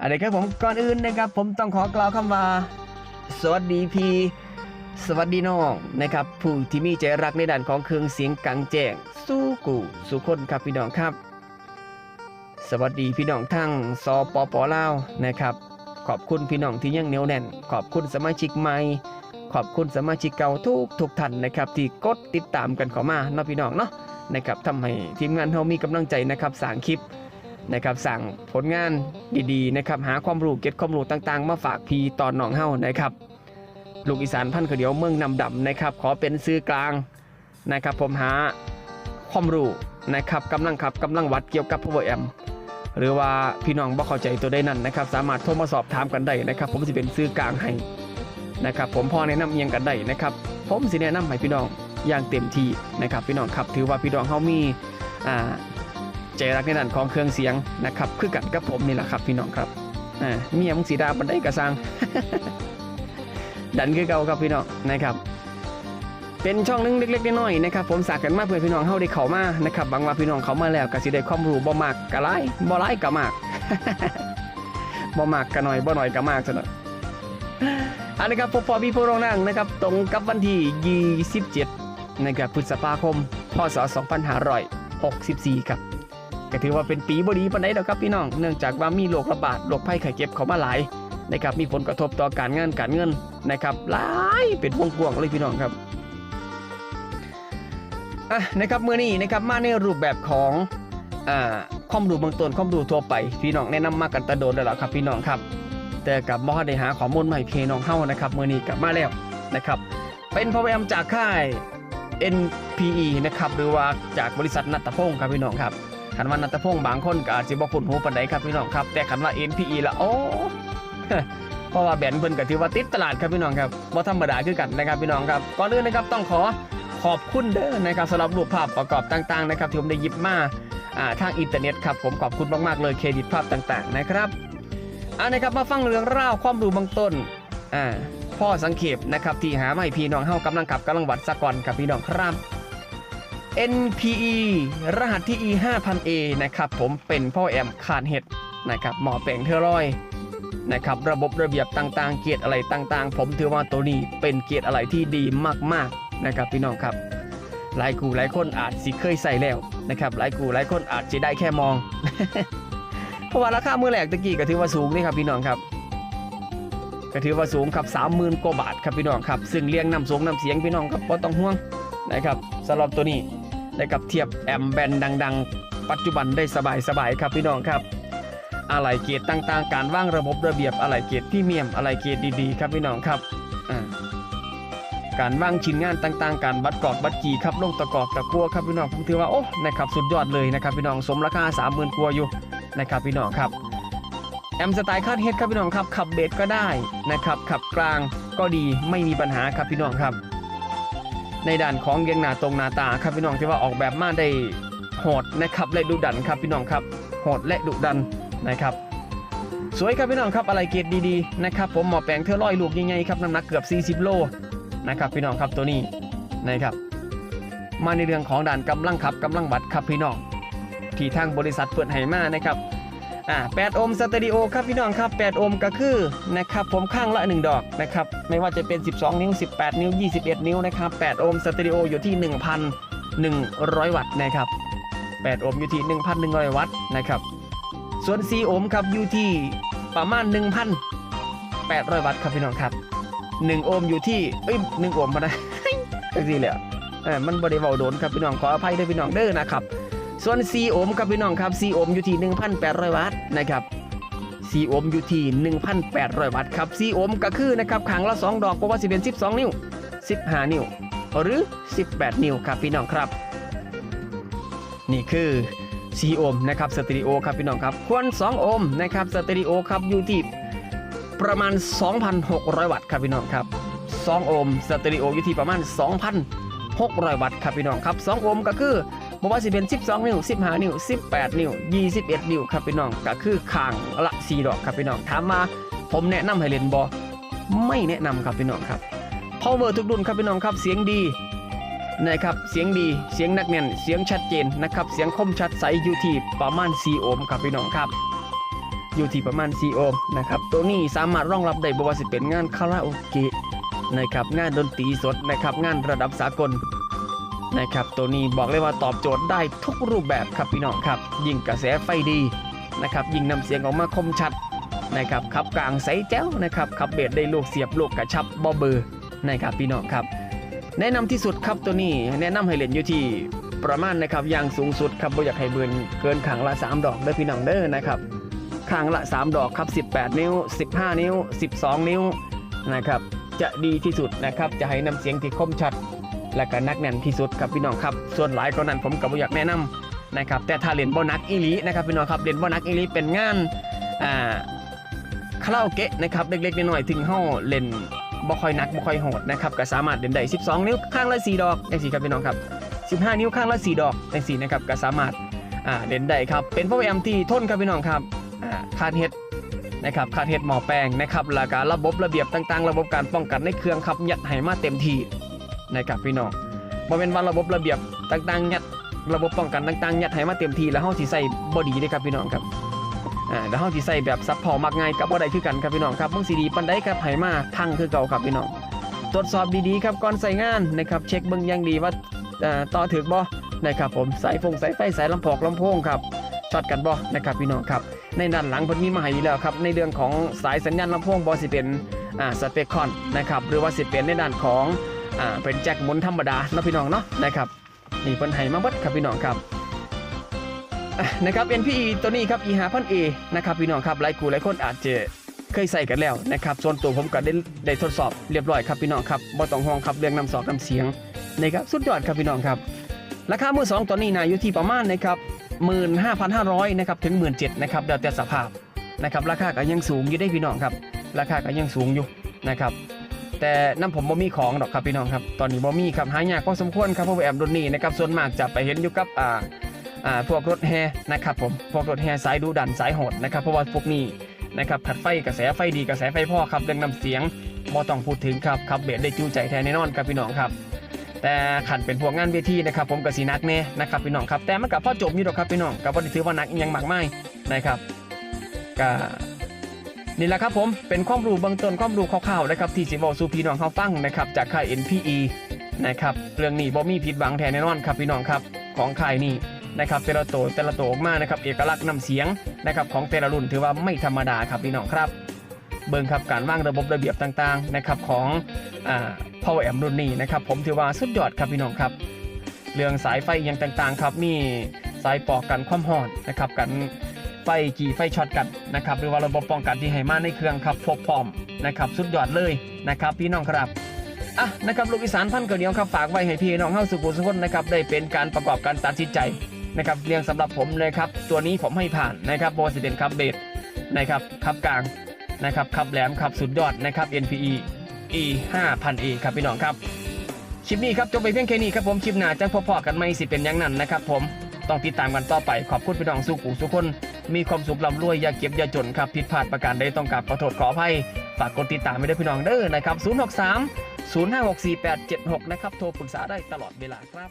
อะไรครับผมก่อนอื่นนะครับ ผมต้องขอกล่าวคำว่า สวัสดีพี่สวัสดีน้องนะครับ ผู้ที่มีใจรักในด้านของเครื่องเสียงกลางแจ้ง สู้กูสู่คนครับพี่น้องครับ สวัสดีพี่น้องทั้งสปปลาวนะครับ ขอบคุณพี่น้องที่ยังเหนียวแน่น ขอบคุณสมาชิกใหม่ขอบคุณสมาชิกเก่าทุกทุกท่านนะครับที่กดติดตามกันเข้ามาเนาะพี่น้องเนาะนะครับทำให้ทีมงานเรามีกำลังใจนะครับสร้างคลิป นะครับสั่งผลงานดีๆนะครับหาความรู้เก็บความรู้ต่างๆ มาฝากพี่ตอนน้องเฮ้านะครับลูกอีสานพันธุ์ข้าวเดียวเมืองนำดำนะครับขอเป็นซื้อกลางนะครับผมหาความรู้นะครับกำลังขับกำลังวัดเกี่ยวกับ power amp หรือว่าพี่น้องบ่เข้าใจตัวได้นั่นนะครับ สามารถโทรมาสอบถามกันได้นะครับ ผมจะเป็นซื้อกลางให้นะครับผมพ่อแนะนำเอียงกันได้นะครับผมสิแนะนำให้พี่น้องอย่างเต็มที่นะครับพี่น้องครับถือว่าพี่น้องเฮามีอ่า ใจรักในด้านของเครื่องเสียงนะครับคือกันกับผมนี่แหละครับพี่น้องครับอ่าเมียมึงสีดาบันไดกระซังดันคือเก่าครับพี่น้องนะครับ เป็นช่องนึงเล็กๆน้อยๆนะครับ ผมสากกันมาเพื่อพี่น้องเฮาได้เข้ามานะครับบางว่าพี่น้องเขามาแล้วก็สิได้ความรู้บ่มากก็หลายบ่หลายก็มากบ่มากก็น้อยบ่น้อยก็มากซะหน่อยอันนี้ครับพบพอพี่ผู้รองนั่งนะครับตรงกับวันที่27นะครับพฤษภาคมพศ2564 ครับ ก็ถือว่าเป็นปีบดีปนใดดอกครับพี่น้อง เนื่องจากว่ามีโรคระบาดโรคภัยไข้เจ็บเข้ามาหลายนะครับมีผลกระทบต่อการงานการเงินนะครับหลายเป็นวงกว้างเลยพี่น้องครับอะนะครับเมื่อนี้นะครับมาในรูปแบบของอ่าความรู้เบื้องต้นความรู้ทั่วไปพี่น้องแนะนำมากันแตะโดนแล้วล่ะครับพี่น้องครับ แต่กับบ่ได้หาข้อมูลใหม่พี่น้องเฮานะครับเมื่อนี้กลับมาแล้วนะครับเป็นพยายามจากค่าย NPE นะครับหรือว่าจากบริษัทนัตพงศ์ครับพี่น้องครับ คันว่านัตพงศ์บางคนก็อาจจะบ่คุ้นหูปานใดครับพี่น้องครับ แต่คันว่า NPE ละโอ้เพราะว่าแบรนด์เพิ่นก็ถือว่าติดตลาดครับพี่น้องครับบ่ธรรมดาคือกันนะครับพี่น้องครับก่อนอื่นนะครับต้องขอขอบคุณเด้อนะครับสำหรับรูปภาพประกอบต่างๆนะครับที่ผมได้หยิบมาอ่าทางอินเทอร์เน็ตครับผมขอบคุณมากๆเลยเครดิตภาพต่างๆนะครับอ่านะครับมาฟังเรื่องราวความรู้บางต้นอ่าพ่อสังเขปนะครับที่หามาให้พี่น้องเฮากำลังขับกำลังวัดสะก่อนครับพี่น้องครับ NPE รหัสที่ E 5000A นะครับผมเป็นพ่อแอมขาดเห็ดนะครับหมอแปลงเทอรอยนะครับระบบระเบียบต่างๆ เกียรติอะไรต่างๆ ผมถือว่าตัวนี้เป็นเกียรติอะไรที่ดีมากๆนะครับพี่น้องครับ หลายกูหลายคนอาจสิเคยใส่แล้วนะครับหลายกูหลายคนอาจจะได้แค่มอง เพราะว่าราคาเมื่อแรกตะกี้ก็ถือว่าสูงนี่ครับพี่น้องครับก็ถือว่าสูงครับ30,000กว่าบาทครับพี่น้องครับซึ่งเลี้ยงน้ำสูงน้ำเสียงพี่น้องครับก็ต้องห่วงนะครับสำหรับตัวนี้ นะครับเทียบแอมแบนดัง ๆ ปัจจุบันได้สบายๆครับพี่น้องครับอะไรเกียรติต่างๆ การว่างระบบระเบียบอะไรเกียรติที่เมียมอะไรเกียรติดีๆ ครับพี่น้องครับการว่างชิ้นงานต่างๆ การบัดกอกบัดกีครับลงตะกอกตะกัวครับพี่น้องผมถือว่าโอ้นะครับสุดยอดเลยนะครับพี่น้องสมราคา30,000กว่าอยู่นะครับพี่น้องครับแอมสไตล์คาดเฮดครับพี่น้องครับขับเบสก็ได้นะครับขับกลางก็ดีไม่มีปัญหาครับพี่น้องครับ ในด้านของเรียงหน้าตรงหน้าตาครับพี่น้องที่ว่าออกแบบมาได้โหดนะครับและดุดันครับพี่น้องครับโหดและดุดันนะครับ สวยครับพี่น้องครับอะไรเกรดดีๆนะครับผมหมอแปลงเทอร้อยลูกยังไงครับน้ำหนักเกือบ 40 โลนะครับพี่น้องครับตัวนี้นะครับ มาในเรื่องของด่านกำลังขับกำลังวัดครับพี่น้องที่ทางบริษัทเปิดให้มานะครับ อ่า8โอห์มสเตอริโอครับพี่น้องครับ8โอห์มก็คือนะครับผมข้างละ 1 ดอกนะครับไม่ว่าจะเป็น 12 นิ้ว 18 นิ้ว 21 นิ้วนะครับ8โอห์มสเตอริโออยู่ที่ 1,100 วัตต์นะครับ8โอห์มอยู่ที่ 1,100 วัตต์นะครับส่วน4โอห์มครับอยู่ที่ประมาณ 1,800 วัตต์ครับพี่น้องครับ1โอห์มอยู่ที่เอ้ย1โอห์มมาได้จังซี่เลยอะเออมันบ่ได้เว้าโดนครับพี่น้องขออภัยด้วยพี่น้องเด้อนะครับ ส่วน4โอมครับพี่น้องครับ4โอมอยู่ที่ 1,800 วัตต์นะครับ4โอมอยู่ที่ 1,800 วัตต์ครับ4โอมก็คือนะครับขังละ 2 ดอกเพราะว่าสิเป็น 12 นิ้ว 15 นิ้ว หรือ 18 นิ้วครับพี่น้องครับ นี่คือ4โอมนะครับสเตอริโอครับพี่น้องครับควร2โอห์มนะครับสเตอริโอครับอยู่ที่ประมาณ 2,600 วัตต์ครับพี่น้องครับ2โอห์มสเตอริโออยู่ที่ประมาณ 2,600 วัตต์ครับพี่น้องครับ2โอห์มก็คือ บอกว่าสิเป็น 12 นิ้ว 15 นิ้ว 18 นิ้ว 21 นิ้วครับพี่น้องก็คือข้างละ 4 ดอกครับพี่น้องถามมาผมแนะนำให้เล่นบอไม่แนะนำครับพี่น้องครับ power ทุกรุ่นครับพี่น้องครับเสียงดีนะครับเสียงดีเสียงนักแน่น เสียงชัดเจนนะครับเสียงคมชัดใสอยู่ที่ประมาณ 4 โอห์มครับพี่น้องครับอยู่ที่ประมาณ 4 โอห์มนะครับตัวนี้สามารถรองรับได้บ่ว่าสิเป็นงานคาราโอเกะนะครับงานดนตรีสดนะครับงานระดับสากล นะครับตัวนี้บอกเลยว่าตอบโจทย์ได้ทุกรูปแบบครับพี่น้องครับ ยิ่งกระแสไฟดีนะครับยิ่งนำเสียงออกมาคมชัดนะครับขับกลางใสแจ้วนะครับขับเบสได้ลูกเสียบลูกกระชับบ่เบอร์นะครับพี่น้องครับ แนะนำที่สุดครับตัวนี้แนะนำให้เล่นอยู่ที่ประมาณนะครับอย่างสูงสุดครับบ่อยากให้เบินเกินขังละ 3 ดอกเด้อพี่น้องเด้อนะครับขังละ 3 ดอกครับ 18 นิ้ว 15 นิ้ว 12 นิ้วนะครับจะดีที่สุดนะครับจะให้นำเสียงที่คมชัด และก็นักแน่นที่สุดครับพี่น้องครับ ส่วนหลายก็นั้นผมก็บ่อยากแนะนำนะครับแต่ถ้าเล่นบ่นักอีลีนะครับพี่น้องครับเล่นบ่นักอีลีเป็นงานอ่าคาราโอเกะนะครับเล็กๆน้อยๆถึงเฮาเล่นบ่ค่อยหนักบ่ค่อยโหดนะครับก็สามารถเล่นได้ 12 นิ้วข้างละ4ดอกจังซี่ครับพี่น้องครับ15 นิ้วข้างละ4ดอกจังซี่นะครับก็สามารถอ่าเล่นได้ครับเป็น power amp ที่ทนครับพี่น้องครับอ่าคาดเฮ็ดนะครับคาดเฮ็ดหมอแปลงนะครับแล้วก็ระบบระเบียบต่างๆ ระบบการป้องกันในเครื่องครับยัดให้มาเต็มที่ นะครับพี่น้องบ่แม่นว่าระบบระเบียบต่างๆยัดระบบป้องกันต่างๆยัดให้มาเต็มที่แล้วเฮาสิใส่บ่ดีเด้ครับพี่น้องครับอ่าแล้วเฮาสิใส่แบบซับพอมักง่ายกับบ่ได้คือกันครับพี่น้องครับมึงสิดีปานใดครับให้มาพังคือเก่าครับพี่น้องตรวจสอบดีๆครับก่อนใส่งานนะครับเช็คเบิ่งอย่างดีว่าต่อถึกบ่นะครับผมสายฟงสายไฟสายลำโพงลำโพงครับช็อตกันบ่นะครับพี่น้องครับในด้านหลังเพิ่นมีมาให้แล้วครับในเรื่องของสายสัญญาณลำโพงบ่สิเป็นอ่าสเปคคอนนะครับหรือว่าสิเป็นในด้านของ อ่าเป็นแจ็คหมุนธรรมดาเนาะพี่น้องเนาะนะครับนี่เพิ่นให้มาเบิดครับพี่น้องครับนะครับ NPE ตัวนี้ครับ E 5 0 0 A นะครับพี่น้องครับหลายคู่หลายคนอาจจะเคยใส่กันแล้วนะครับส่วนตัวผมก็ได้ได้ทดสอบเรียบร้อยครับพี่น้องครับบ่ต้องห่วงครับเรื่องน้ำสอกน้ำเสียงนะครับสุดยอดครับพี่น้องครับราคามือสองตัวนี้นะอยู่ที่ประมาณนะครับ15,500นะครับถึง 17,000นะครับแล้วแต่สภาพนะครับราคาก็ยังสูงอยู่ได้พี่น้องครับ ราคาก็ยังสูงอยู่นะครับ แต่น้ำผมบ่มีของดอกครับพี่น้องครับ ตอนนี้บ่มีครับหายากพอสมควรครับเพราะว่าแอมรุ่นนี้นะครับส่วนมากจะไปเห็นอยู่กับอ่าอ่าพวกรถแฮนะครับผมพวกรถแฮสายดูดันสายโหดนะครับเพราะว่าพวกนี้นะครับขัดไฟกระแสไฟดีกระแสไฟพ่อครับเรื่องนำเสียงบ่ต้องพูดถึงครับครับเบสได้จูใจแท้แน่นอนครับพี่น้องครับ แต่ขันเป็นพวกงานเวทีนะครับผมกับสีนักแน่นะครับพี่น้องครับแต่มันกับพ่อจบอยู่ดอกครับพี่น้องกับว่าถือว่านักยังมากไม่นะครับก็ นี่แหละครับผมเป็นความรู้เบื้องต้นความรู้คร่าวๆนะครับที่สิบอกสู่พี่น้องเขาฟังนะครับจากค่าย NPE นะครับเรื่องนี้บ่มีผิดหวังแท้แน่นอนครับพี่น้องครับของค่ายนี้นะครับแต่ละตัวแต่ละตัวออกมานะครับเอกลักษณ์นำเสียงนะครับของแต่ละรุ่นถือว่าไม่ธรรมดาครับพี่น้องครับ เบิ่งครับการวางระบบระเบียบต่างๆนะครับของอ่า power amp รุ่นนี้นะครับผมถือว่าสุดยอดครับพี่น้องครับ เรื่องสายไฟอหยังต่างๆครับมีสายปอกกันความร้อนนะครับกัน ไฟกี่ไฟช็อตกันนะครับหรือว่าระบบป้องกันที่ให้มาในเครื่องครับพกพร้อมนะครับสุดยอดเลยนะครับ พี่น้องครับอะนะครับลูกอีสานพันเกระเดียวครับฝากไว้ให้พี่น้องเฮาสุขุมสุขนนะครับได้เป็นการประกอบการตัดสินใจนะครับเรียงสำหรับผมเลยครับตัวนี้ผมให้ผ่านนะครับโบสิเดนครับเบสนะครับขับกลางนะครับขับแหลมขับสุดยอดนะครับ NPE E 5000 E ครับพี่น้องครับคลิปนี้ครับจบไปเพียงแค่นี้ครับผมคลิปหน้าจะพบพอกันไหมสิเป็นอยังนั้นนะครับ ผมต้องติดตามกันต่อไปขอบคุณพี่น้องสุขุมสุขคน มีความสุขลำรวยอย่าเก็บอย่าจนครับผิดพลาดประการใดต้องกราบขอโทษขออภัยฝากกดติดตามไม่ได้พี่น้องเด้อนะครับ 063 0564876 นะครับ โทรปรึกษาได้ตลอดเวลาครับ